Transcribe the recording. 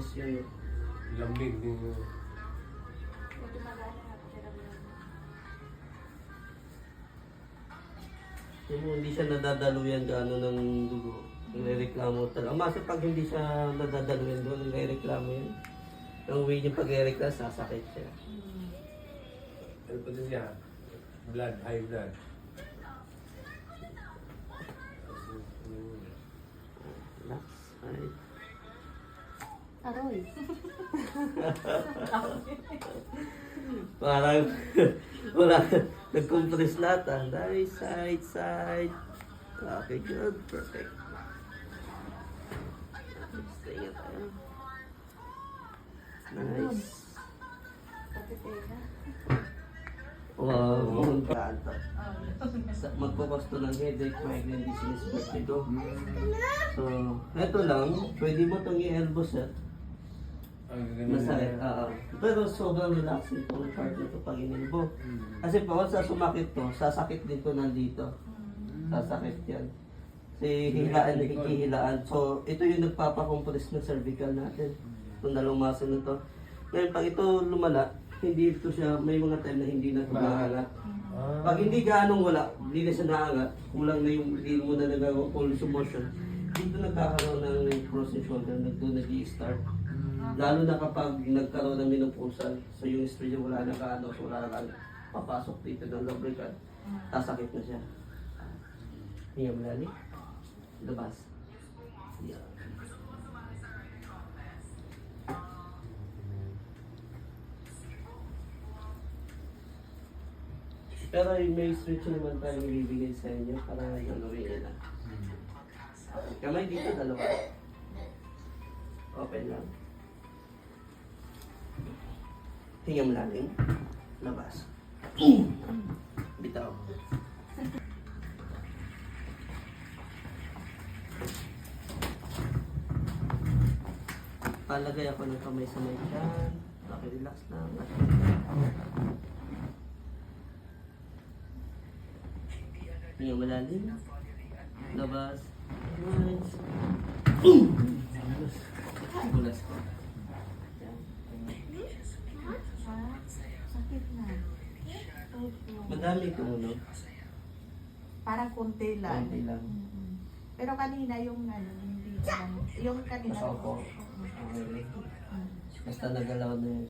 compress yun. Lambing din yun. Yung hindi siya nadadaluyan gaano ng dugo. Nireklamo talaga. Mas pag hindi siya nadadaluyan doon, nireklamo yun. Yung way niya pag-reklamo, sasakit siya. Ano pa din siya? Blood, high blood. Relax. Ay. Aroy. Parang wala. Nag-compress lahat ah. Nice, side, side. Okay, good. Perfect. Stay tayo. Nice. Pati tela. Wow. Sa- Magpapasto ng headache, migraine, dizziness, vertigo. So, eto lang, pwede mo itong i-elbow set. Ang na. oo. Pero sobrang relaxing itong part na ito pag inilbo. Kasi pa, once na sumakit to, sasakit din to nandito. Sasakit yan. Kasi hilaan na hihilaan. So, ito yung nagpapakompress ng cervical natin. Itong dalawang muscle na to. Ngayon, pag ito lumala, hindi ito siya, may mga time na hindi na ito naangat. Ah. Pag hindi gaanong wala, hindi na siya naangat, kulang na yung hindi mo na nagagawa full motion, dito nagkakaroon ng frozen shoulder, nagdo nag start Lalo na kapag nagkaroon ng menopausal, so yung estrogen wala na kaano, so wala na papasok dito ng lubricant, sasakit na siya. Hinga mo lali. Labas. Yeah. Pero may stretch naman tayong ibibigay sa inyo para gagawin na. Kamay dito, dalawa. Open lang. Hinga mo lalim. Labas. Bitaw. Palagay ako ng kamay sa may tiyan. Okay, relax lang. Hinga mo lalim. Labas. Madami tumunog. Parang konti lang. Konti lang. Mm-mm. Pero kanina yung ano, hindi lang. Yung kanina. Basta ako. Oo. Okay. Mm. Basta nagalaw na yun.